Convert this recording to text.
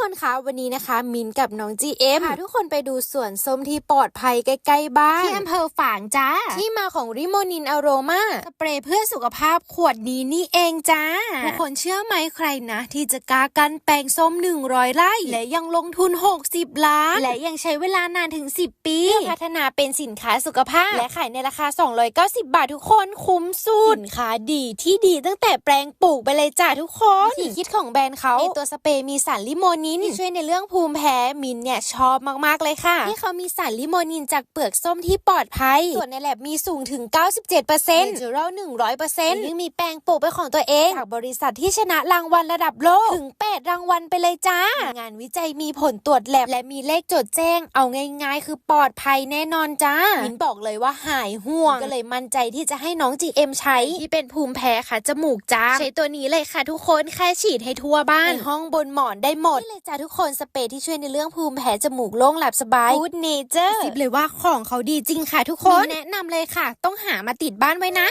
คนคะวันนี้นะคะ มินกับน้อง GM พาทุกคนไปดูสวนส้มที่ปลอดภัยใกล้ๆบ้านที่อำเภอฝางจ้า ที่มาของริโมนินอโรมาสเปรย์เพื่อสุขภาพขวดนี้นี่เองจ้าทุกคนเชื่อไหมใครนะ ที่จะกล้ากันแปลงส้ม 100 ไร่ และยังลงทุน 60 ล้าน และยังใช้เวลานานถึง 10 ปีเพื่อพัฒนาเป็นสินค้าสุขภาพ และขายในราคา 290 บาททุกคนคุ้มสุดสินค้าดีที่ดีตั้งแต่แปลงปลูกไปเลยจ้าทุกคนวิธีคิดของแบรนด์เขาในตัวสเปรย์มีสารลิโมนินที่ช่วยในเรื่องภูมิแพ้มินเนี่ยชอบมากๆเลยค่ะ ที่เขามีสารลิโมนินจากเปลือกส้มที่ปลอดภัย ส่วนในแลบมีสูงถึง 97%เนเจอรัล100%ยังมีแปลงปลูกเป็นของตัวเองจากบริษัทที่ชนะรางวัลระดับโลกถึง 8 รางวัลไปเลยจ้า งานวิจัยมีผลตรวจแลบและมีเลขจดแจ้ง เอาง่ายๆ คือปลอดภัยแน่นอนจ้ามินบอกเลยว่าหายห่วงก็เลยมั่นใจที่จะให้น้อง GM ใช้ที่เป็นภูมิแพ้ค่ะจมูกจ้าใช้ตัวนี้เลยค่ะทุกคนแค่ฉีดให้ทั่วบ้านในห้องบนหมอนได้หมดนี่เลยจ้าทุกคนสเปรย์ที่ช่วยในเรื่องภูมิแพ้จมูกโล่งหลับสบาย Good Nature สิบเลยว่าของเขาดีจริงค่ะทุกคนมินแนะนำเลยค่ะ ต้องหามาติดบ้านไว้นะ